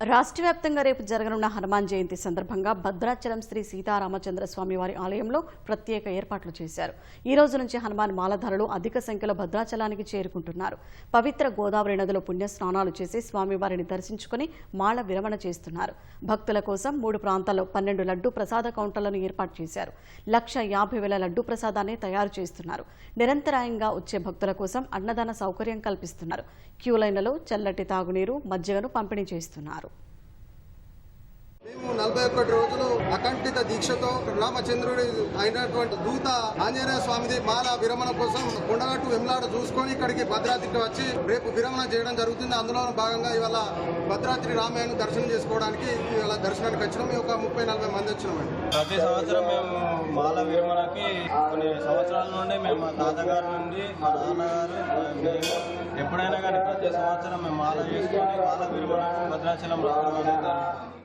రాష్ట్ర వ్యాప్తంగా రేపు జరగనున్న హనుమాన్ జయంతి సందర్భంగా భద్రాచలం శ్రీ సీతారామచంద్ర స్వామి వారి ఆలయంలో ప్రత్యేక ఏర్పాట్లు చేశారు. ఈ రోజు నుంచి హనుమాన్ మాలధారులు అధిక సంఖ్యలో భద్రాచలానికి చేరుకుంటున్నారు. పవిత్ర గోదావరి నదిలో పుణ్య స్నానాలు చేసి స్వామివారిని దర్శించుకుని మాల విరమణ చేస్తున్నారు. భక్తుల కోసం మూడు ప్రాంతాల్లో పన్నెండు లడ్డూ ప్రసాద కౌంటర్లను ఏర్పాటు చేశారు. లక్ష యాభై వేల లడ్డూ ప్రసాదాన్ని తయారు చేస్తున్నారు. నిరంతరాయంగా వచ్చే భక్తుల కోసం అన్నదాన సౌకర్యం కల్పిస్తున్నారు. క్యూ లైన్లలో చల్లటి తాగునీరు మజ్జిగను పంపిణీ చేస్తున్నారు. నలభై ఒకటి రోజులు అకంఠిత దీక్షతో రామచంద్రుడి అయినటువంటి దూత ఆంజనేయ స్వామిది మాల విరమణ కోసం కొండగట్టు వెమ్లాడ చూసుకొని ఇక్కడికి భద్రాద్రికి వచ్చి రేపు విరమణ చేయడం జరుగుతుంది. అందులో భాగంగా ఇవాళ భద్రాద్రి రామాయణ దర్శనం చేసుకోవడానికి ఇవాళ దర్శనానికి వచ్చినాం. ఒక ముప్పై నలభై మంది వచ్చినామండి ప్రతి సంవత్సరం మేము మాల విరమణకి కొన్ని సంవత్సరాల నుండి మేము మా తాతగారి నుండి మా నాన్నగారు ఎప్పుడైనా కానీ ప్రతి సంవత్సరం మేము మాల చేసుకొని మాల విరమణకు భద్రాచలం రావడం అనేది